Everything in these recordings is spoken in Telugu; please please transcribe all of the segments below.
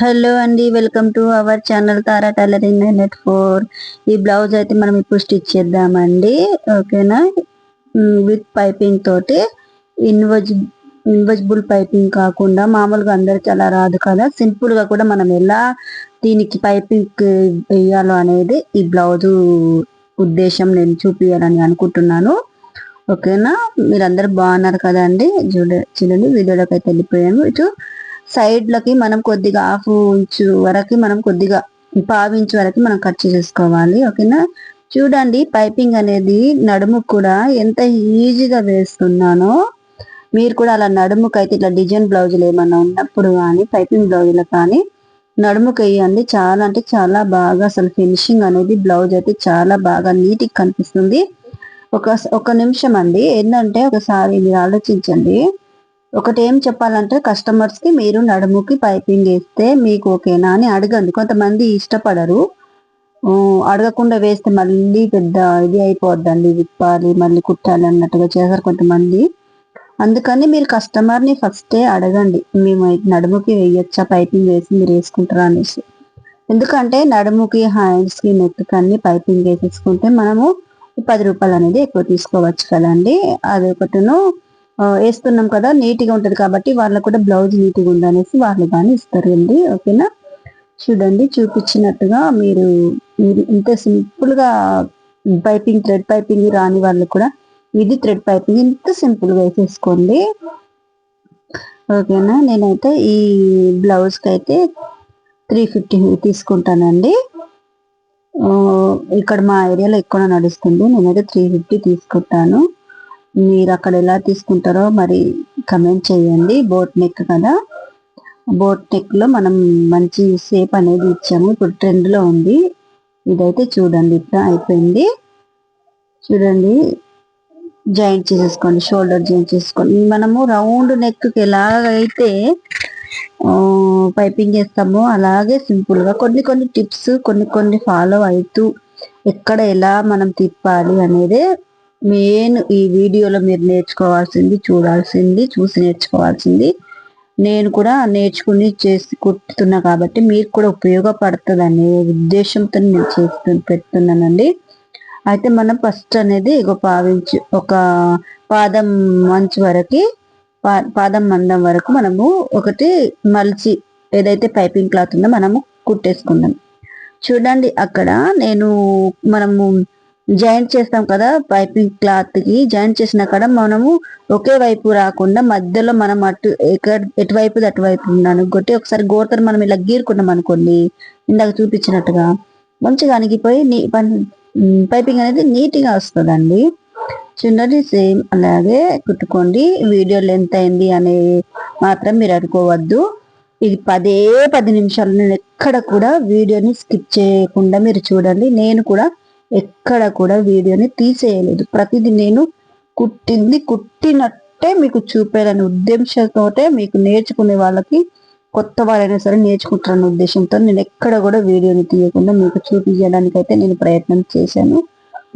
హలో అండి welcome to our channel Tara tailoring nine four. ఈ బ్లౌజ్ అయితే మనం ఇప్పుడు స్టిచ్ చేద్దామండి ఓకేనా? విత్ పైపింగ్ తోటి. ఇన్వజ్ ఇన్వజిబుల్ పైపింగ్ కాకుండా మామూలుగా అందరికి అలా రాదు కదా. సింపుల్గా కూడా మనం ఎలా దీనికి పైపింగ్ వేయాలో అనేది ఈ బ్లౌజ్ ఉద్దేశం నేను చూపించాలని అనుకుంటున్నాను. ఓకేనా? మీరందరూ బాగున్నారు కదండి? చూడ చూడండి వీడియోలోకి అయితే వెళ్ళిపోయాను ఇటు సైడ్లకి మనం కొద్దిగా హాఫ్ ఇంచు వరకు మనం కొద్దిగా పావు వరకు మనం కట్ చేసుకోవాలి ఓకేనా? చూడండి పైపింగ్ అనేది నడుము కూడా ఎంత ఈజీగా వేస్తున్నానో. మీరు కూడా అలా నడుముకు అయితే ఇట్లా డిజైన్ బ్లౌజులు ఏమన్నా ఉన్నప్పుడు కానీ పైపింగ్ బ్లౌజులు కానీ నడుముకు వేయండి చాలా అంటే చాలా బాగా అసలు ఫినిషింగ్ అనేది బ్లౌజ్ అయితే చాలా బాగా నీట్గా కనిపిస్తుంది. ఒక ఒక నిమిషం అండి. ఏంటంటే ఒకసారి మీరు ఆలోచించండి. ఒకటి ఏం చెప్పాలంటే కస్టమర్స్కి మీరు నడుముకి పైపింగ్ వేస్తే మీకు ఓకేనా అని అడగండి. కొంతమంది ఇష్టపడరు. అడగకుండా వేస్తే మళ్ళీ పెద్ద ఇది అయిపోద్దండి. విప్పాలి మళ్ళీ కుట్టాలి అన్నట్టుగా చేశారు కొంతమంది. అందుకని మీరు కస్టమర్ని ఫస్టే అడగండి. మేము నడుముకి వేయొచ్చా? పైపింగ్ వేసి మీరు వేసుకుంటారా అనేసి. ఎందుకంటే నడుముకి హ్యాండ్స్కి నెక్కి అన్ని పైపింగ్ వేసేసుకుంటే మనము పది రూపాయలు అనేది ఎక్కువ తీసుకోవచ్చు కదండి. అది వేస్తున్నాం కదా నీట్గా ఉంటుంది కాబట్టి వాళ్ళకు కూడా బ్లౌజ్ నీట్గా ఉందనేసి వాళ్ళు కానీ ఇస్తారండి ఓకేనా? చూడండి చూపించినట్టుగా మీరు మీరు ఇంత సింపుల్గా పైపింగ్ థ్రెడ్ పైపింగ్ రాని వాళ్ళు కూడా ఇది థ్రెడ్ పైపింగ్ ఇంత సింపుల్గా వేసేసుకోండి. ఓకేనా? నేనైతే ఈ బ్లౌజ్కి అయితే త్రీ ఫిఫ్టీ తీసుకుంటానండి. ఇక్కడ మా ఏరియాలో ఎక్కువ నడుస్తుంది నేనైతే త్రీ ఫిఫ్టీ తీసుకుంటాను. మీరు అక్కడ ఎలా తీసుకుంటారో మరి కమెంట్ చేయండి. బోట్ నెక్ కదా. బోట్ నెక్లో మనం మంచి షేప్ అనేది ఇచ్చాము. ఇప్పుడు ట్రెండ్లో ఉంది. ఇదైతే చూడండి. ఇట్లా అయిపోయింది. చూడండి. జాయింట్ చేసేసుకోండి. షోల్డర్ జాయింట్ చేసుకోండి మనము రౌండ్ నెక్కి ఎలాగైతే పైపింగ్ చేస్తామో అలాగే సింపుల్గా కొన్ని కొన్ని టిప్స్ కొన్ని కొన్ని ఫాలో అవుతూ ఎక్కడ ఎలా మనం తిప్పాలి అనేది మెయిన్ ఈ వీడియోలో మీరు నేర్చుకోవాల్సింది చూడాల్సింది చూసి నేర్చుకోవాల్సింది. నేను కూడా నేర్చుకుని చేసి కుట్టుతున్నా కాబట్టి మీరు కూడా ఉపయోగపడుతుంది అనే ఉద్దేశంతో నేను చేస్తు పెడుతున్నానండి. అయితే మనం ఫస్ట్ అనేది ఒక పావించి ఒక పాదం మంచు వరకు పాదం మందం వరకు మనము ఒకటి మలిచి ఏదైతే పైపింగ్ క్లాత్ ఉందో మనము కుట్టేసుకుందాం. చూడండి అక్కడ నేను మనము జాయింట్ చేస్తాం కదా పైపింగ్ క్లాత్కి జాయింట్ చేసిన కాడ మనము ఒకే వైపు రాకుండా మధ్యలో మనం అటు ఎక్కడ ఎటువైపు అటువైపు ఉన్నాను కొట్టి ఒకసారి గోడతో మనం ఇలా గీరుకున్నాం అనుకోండి ఇందాక చూపించినట్టుగా. మంచిగా అణిగిపోయి పైపింగ్ అనేది నీట్గా వస్తుందండి. చిన్నది సేమ్ అలాగే కుట్టుకోండి. వీడియో లెంత్ అయింది అనే మాత్రం మీరు అనుకోవద్దు. ఇది పదే పది నిమిషాలు నేను ఎక్కడ కూడా వీడియోని స్కిప్ చేయకుండా మీరు చూడండి. నేను కూడా ఎక్కడ కూడా వీడియోని తీసేయలేదు. ప్రతిదీ నేను కుట్టింది కుట్టినట్టే మీకు చూపేయాలనే ఉద్దేశంతో మీకు నేర్చుకునే వాళ్ళకి కొత్త వాళ్ళైనా సరే నేర్చుకుంటారనే ఉద్దేశంతో నేను ఎక్కడ కూడా వీడియోని తీయకుండా మీకు చూపించడానికి అయితే నేను ప్రయత్నం చేశాను.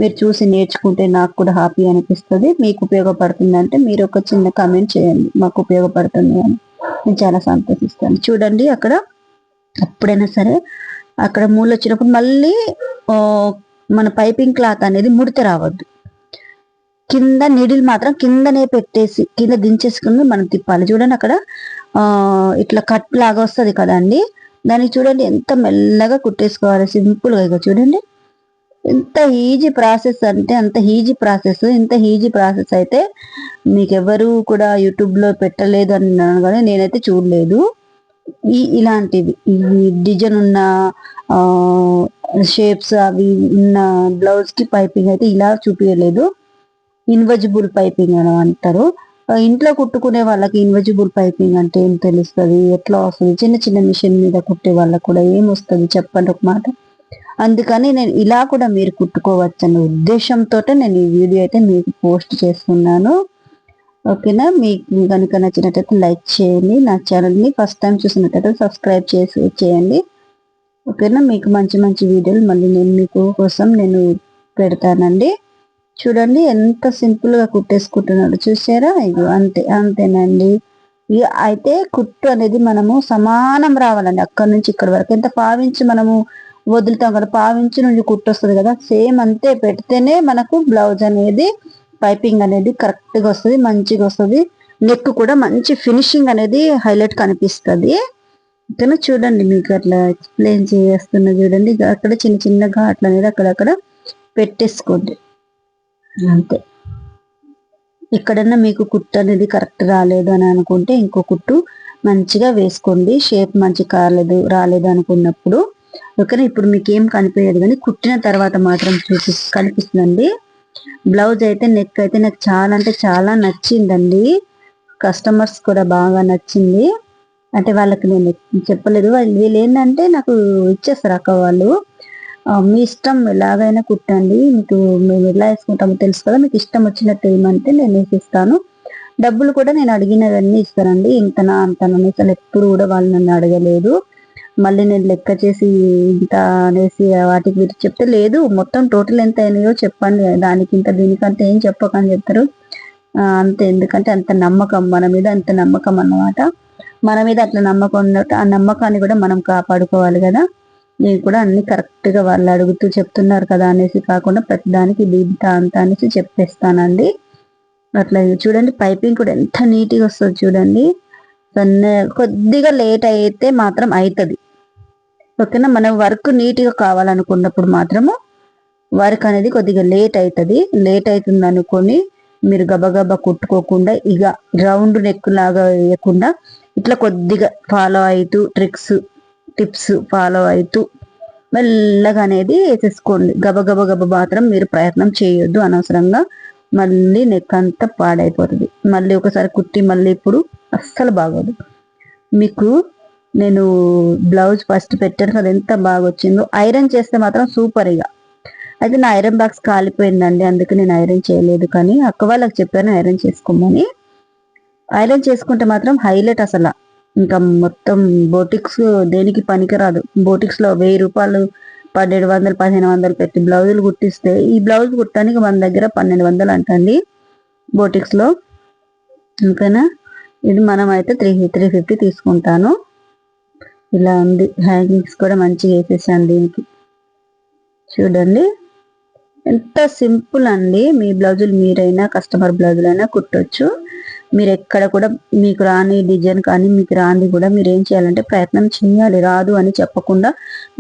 మీరు చూసి నేర్చుకుంటే నాకు కూడా హ్యాపీ అనిపిస్తుంది. మీకు ఉపయోగపడుతుంది అంటే మీరు ఒక చిన్న కామెంట్ చేయండి. మాకు ఉపయోగపడుతుంది అని. నేను చాలా సంతోషిస్తాను. చూడండి అక్కడ ఎప్పుడైనా సరే అక్కడ మూలు వచ్చినప్పుడు మళ్ళీ మన పైపింగ్ క్లాత్ అనేది ముడితే రావద్దు. కింద నీడిల్ మాత్రం కిందనే పెట్టేసి కింద దించేసుకుని మనం తిప్పాలి. చూడండి అక్కడ ఇట్లా కట్ లాగా వస్తుంది కదండి. దానికి చూడండి ఎంత మెల్లగా కుట్టేసుకోవాలి. సింపుల్గా ఇక చూడండి. ఎంత ఈజీ ప్రాసెస్ అంటే అంత ఈజీ ప్రాసెస్ ఇంత ఈజీ ప్రాసెస్ అయితే మీకు ఎవరు కూడా యూట్యూబ్లో పెట్టలేదు అన్నాను కానీ నేనైతే చూడలేదు. ఈ ఇలాంటివి డిజైన్ ఉన్న షేప్స్ అవి ఉన్న బ్లౌజ్కి పైపింగ్ అయితే ఇలా చూపించలేదు ఇన్వజిబుల్ పైపింగ్ అని అంటారు. ఇంట్లో కుట్టుకునే వాళ్ళకి ఇన్వజిబుల్ పైపింగ్ అంటే ఏం తెలుస్తుంది? ఎట్లా వస్తుంది? చిన్న చిన్న మిషన్ మీద కుట్టే వాళ్ళకి కూడా ఏం వస్తుంది? చెప్పండి ఒక మాట. అందుకని నేను ఇలా కూడా మీరు కుట్టుకోవచ్చు అనే ఉద్దేశంతో నేను ఈ వీడియో అయితే మీకు పోస్ట్ చేస్తున్నాను. ఓకేనా? మీకు కనుక నచ్చినట్టయితే లైక్ చేయండి. నా ఛానల్ని ఫస్ట్ టైం చూసినట్టయితే సబ్స్క్రైబ్ చేసి చేయండి. ఓకేనా? మీకు మంచి మంచి వీడియోలు మళ్ళీ నేను మీకు కోసం నేను పెడతానండి. చూడండి ఎంత సింపుల్గా కుట్టేసుకుంటున్నాడు. చూసారా? ఇది అంతే అంతేనండి. ఇక అయితే కుట్టు అనేది మనము సమానం రావాలండి. అక్కడ నుంచి ఇక్కడ వరకు. ఎంత పావించి మనము వదులుతాం కదా పావించి నుంచి కుట్టు వస్తుంది కదా సేమ్ అంతే పెడితేనే మనకు బ్లౌజ్ అనేది పైపింగ్ అనేది కరెక్ట్గా వస్తుంది మంచిగా వస్తుంది. నెక్ కూడా మంచి ఫినిషింగ్ అనేది హైలైట్ కనిపిస్తుంది. ఇక్కడ చూడండి మీకు అట్లా ఎక్స్ప్లెయిన్ చేస్తున్నా చూడండి. అక్కడ చిన్న చిన్న ఘాట్లు అనేది అక్కడక్కడ పెట్టేసుకోండి. అంతే. ఎక్కడన్నా మీకు కుట్టు అనేది కరెక్ట్ రాలేదు అని అనుకుంటే ఇంకో కుట్టు మంచిగా వేసుకోండి. షేప్ మంచి కాలేదు రాలేదు అనుకున్నప్పుడు. ఓకేనా? ఇప్పుడు మీకు ఏం కనిపించదు కానీ కుట్టిన తర్వాత మాత్రం చూసి కనిపిస్తుందండి. బ్లౌజ్ అయితే నెక్ అయితే నాకు చాలా అంటే చాలా నచ్చిందండి. కస్టమర్స్ కూడా బాగా నచ్చింది. అంటే వాళ్ళకి నేను చెప్పలేదు. వాళ్ళు వీళ్ళు ఏంటంటే నాకు ఇచ్చేస్తారు అక్క వాళ్ళు. మీ ఇష్టం ఎలాగైనా కుట్టండి. మీకు మేము ఎలా వేసుకుంటామో తెలుసు కదా మీకు ఇష్టం వచ్చినట్టు ఏమంటే నేను వేసిస్తాను. డబ్బులు కూడా నేను అడిగినవన్నీ ఇస్తానండి. ఇంతనా అంతనా అసలు ఎప్పుడు కూడా వాళ్ళు నన్ను అడగలేదు. మళ్ళీ నేను లెక్క చేసి ఇంత అనేసి వాటికి వీటికి చెప్తే లేదు. మొత్తం టోటల్ ఎంత అయినాయో చెప్పండి. దానికి ఇంత దీనికంత ఏం చెప్పకని చెప్తారు. అంత అంతే. ఎందుకంటే అంత నమ్మకం మన మీద అంత నమ్మకం అన్నమాట. మన మీద అట్లా నమ్మకం ఉన్నట్టు ఆ నమ్మకాన్ని కూడా మనం కాపాడుకోవాలి కదా. నేను కూడా అన్ని కరెక్ట్గా వాళ్ళు అడుగుతూ చెప్తున్నారు కదా అనేసి కాకుండా ప్రతి దానికి ఇది అంత అనేసి చెప్పేస్తానండి. అట్లా చూడండి పైపింగ్ కూడా ఎంత నీట్గా వస్తుంది చూడండి. సన్న కొద్దిగా లేట్ అయితే మాత్రం అవుతుంది ఓకేనా? మనం వర్క్ నీట్గా కావాలనుకున్నప్పుడు మాత్రము వర్క్ అనేది కొద్దిగా లేట్ అవుతుంది లేట్ అవుతుంది అనుకొని మీరు గబగబా కుట్టుకోకుండా ఇక రౌండ్ నెక్ లాగా వేయకుండా ఇట్లా కొద్దిగా ఫాలో అవుతూ ట్రిక్స్ టిప్స్ ఫాలో అవుతూ మెల్లగా అనేది వేసేసుకోండి. గబగబ గబ మాత్రం మీరు ప్రయత్నం చేయొద్దు అనవసరంగా. మళ్ళీ నెక్ అంతా పాడైపోతుంది. మళ్ళీ ఒకసారి కుట్టి మళ్ళీ ఇప్పుడు అస్సలు బాగోదు. మీకు నేను బ్లౌజ్ ఫస్ట్ పెట్టాను కదా ఎంత బాగా వచ్చిందో ఐరన్ చేస్తే మాత్రం సూపర్ ఇక అయితే నా ఐరన్ బాక్స్ కాలిపోయిందండి అందుకే నేను ఐరన్ చేయలేదు. కానీ అక్క వాళ్ళకి చెప్పాను ఐరన్ చేసుకోమని. ఐరన్ చేసుకుంటే మాత్రం హైలైట్ అసలు. ఇంకా మొత్తం బోటిక్స్ దేనికి పనికిరాదు. బోటిక్స్లో వెయ్యి రూపాయలు పన్నెండు వందలు పదిహేను వందలు పెట్టి బ్లౌజులు కుట్టిస్తే ఈ బ్లౌజ్ కుట్టడానికి మన దగ్గర పన్నెండు వందలు అంటండి బోటిక్స్లో ఓకేనా? ఇది మనం అయితే త్రీ త్రీ ఫిఫ్టీ తీసుకుంటాను. ఇలా ఉంది. హ్యాంగింగ్స్ కూడా మంచిగా వేసేసాను దీనికి. చూడండి. ఎంత సింపుల్ అండి. మీ బ్లౌజులు మీరైనా కస్టమర్ బ్లౌజులు అయినా కుట్టొచ్చు. మీరు ఎక్కడ కూడా మీకు రాని డిజైన్ కానీ మీకు రాని కూడా మీరు ఏం చేయాలంటే ప్రయత్నం చేయాలి. రాదు అని చెప్పకుండా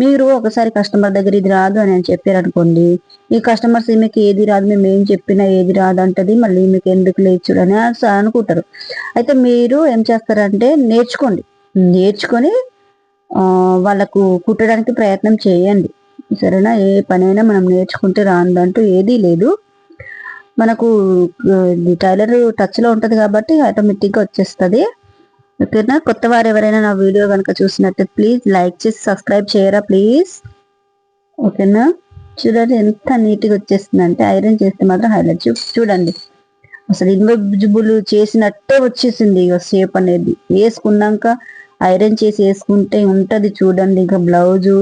మీరు ఒకసారి కస్టమర్ దగ్గర ఇది రాదు అని అని చెప్పారనుకోండి ఈ కస్టమర్స్ మీకు ఏది రాదు మేము ఏం చెప్పినా ఏది రాదు అంటది మళ్ళీ మీకు ఎందుకు లేచుడు అని అనుకుంటారు. అయితే మీరు ఏం చేస్తారంటే నేర్చుకోండి. నేర్చుకొని వాళ్ళకు కుట్టడానికి ప్రయత్నం చేయండి. సరేనా? ఏ పనైనా మనం నేర్చుకుంటే రాందంటూ ఏదీ లేదు. మనకు టైలర్ టచ్లో ఉంటది కాబట్టి ఆటోమేటిక్గా ఓకేనా? కొత్త వారు ఎవరైనా నా వీడియో కనుక చూసినట్టు ప్లీజ్ లైక్ చేసి సబ్స్క్రైబ్ చేయరా ప్లీజ్? ఓకేనా? చూడండి ఎంత నీట్గా వచ్చేస్తుంది అంటే ఐరన్ చేస్తే మాత్రం హైలైట్. చూడండి. అసలు ఇన్విజిబుల్ చేసినట్టే వచ్చేసింది ఇక షేప్ అనేది. వేసుకున్నాక ఐరన్ చేసి వేసుకుంటే ఉంటది చూడండి ఇంకా బ్లౌజు.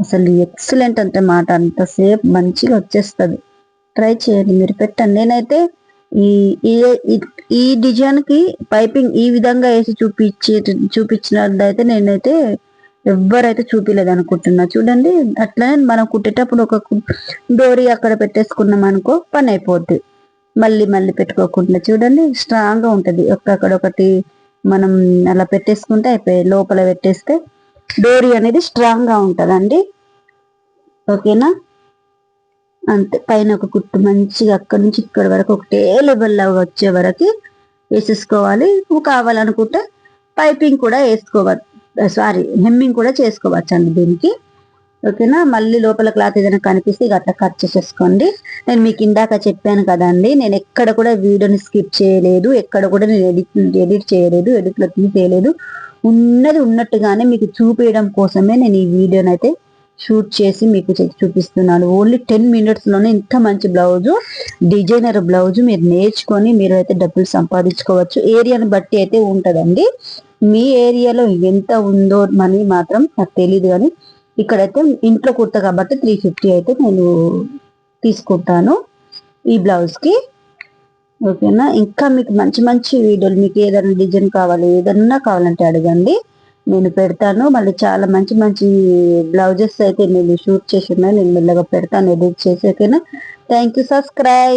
అసలు ఎక్సలెంట్ అంటే మాట. అంతసేపు మంచిగా వచ్చేస్తుంది. ట్రై చేయండి మీరు పెట్టండి. నేనైతే ఈ ఈ- ఈ- డిజైన్కి పైపింగ్ ఈ విధంగా వేసి చూపించి చూపించినట్లయితే నేనైతే ఎవ్వరైతే చూపించలేదు అనుకుంటున్నా. చూడండి అట్లనే మనం కుట్టేటప్పుడు ఒక డోరీ అక్కడ పెట్టేసుకున్నాం అనుకో పని అయిపోద్ది. మళ్ళీ మళ్ళీ పెట్టుకోకుండా చూడండి స్ట్రాంగ్గా ఒక్కక్కడ ఒకటి మనం అలా పెట్టేసుకుంటే అయిపోయి లోపల పెట్టేస్తే డోరీ అనేది స్ట్రాంగ్గా ఉంటదండి. ఓకేనా? అంతే. పైన ఒక కుట్టు మంచిగా అక్కడ నుంచి ఇక్కడ వరకు ఒకటే లెవెల్ వచ్చే వరకు వేసేసుకోవాలి. నువ్వు కావాలనుకుంటే పైపింగ్ కూడా వేసుకోవచ్చు సారీ హెమ్మింగ్ కూడా చేసుకోవచ్చు అండి దీనికి. ఓకేనా? మళ్ళీ లోపల క్లాత్ ఏదైనా కనిపిస్తే ఇక అట్లా కట్ చేసేసుకోండి. నేను మీకు ఇందాక చెప్పాను కదండి నేను ఎక్కడ కూడా వీడియోని స్కిప్ చేయలేదు ఎక్కడ కూడా నేను ఎడిట్ ఎడిట్ చేయలేదు ఎడిట్లో తీసేయలేదు. ఉన్నది ఉన్నట్టుగానే మీకు చూపించడం కోసమే నేను ఈ వీడియోని అయితే షూట్ చేసి మీకు చూపిస్తున్నాను. ఓన్లీ టెన్ మినిట్స్లోనే ఇంత మంచి బ్లౌజు డిజైనర్ బ్లౌజు మీరు నేర్చుకొని మీరు అయితే డబ్బులు సంపాదించుకోవచ్చు. ఏరియాని బట్టి అయితే ఉంటుందండి. మీ ఏరియాలో ఎంత ఉందో మనీ మాత్రం నాకు తెలియదు కానీ ఇక్కడైతే ఇంట్లో కుర్తా కాబట్టి త్రీ ఫిఫ్టీ అయితే నేను తీసుకుంటాను ఈ బ్లౌజ్కి. ఓకేనా? ఇంకా మీకు మంచి మంచి వీడియోలు మీకు ఏదైనా డిజైన్ కావాలి ఏదన్నా కావాలంటే అడగండి. నేను పెడతాను. మళ్ళీ చాలా మంచి మంచి బ్లౌజెస్ అయితే నేను షూట్ చేసి ఉన్నాయి. నేను మెల్లగా పెడతాను ఎడిట్ చేసి ఓకేనా? Thank you subscribe.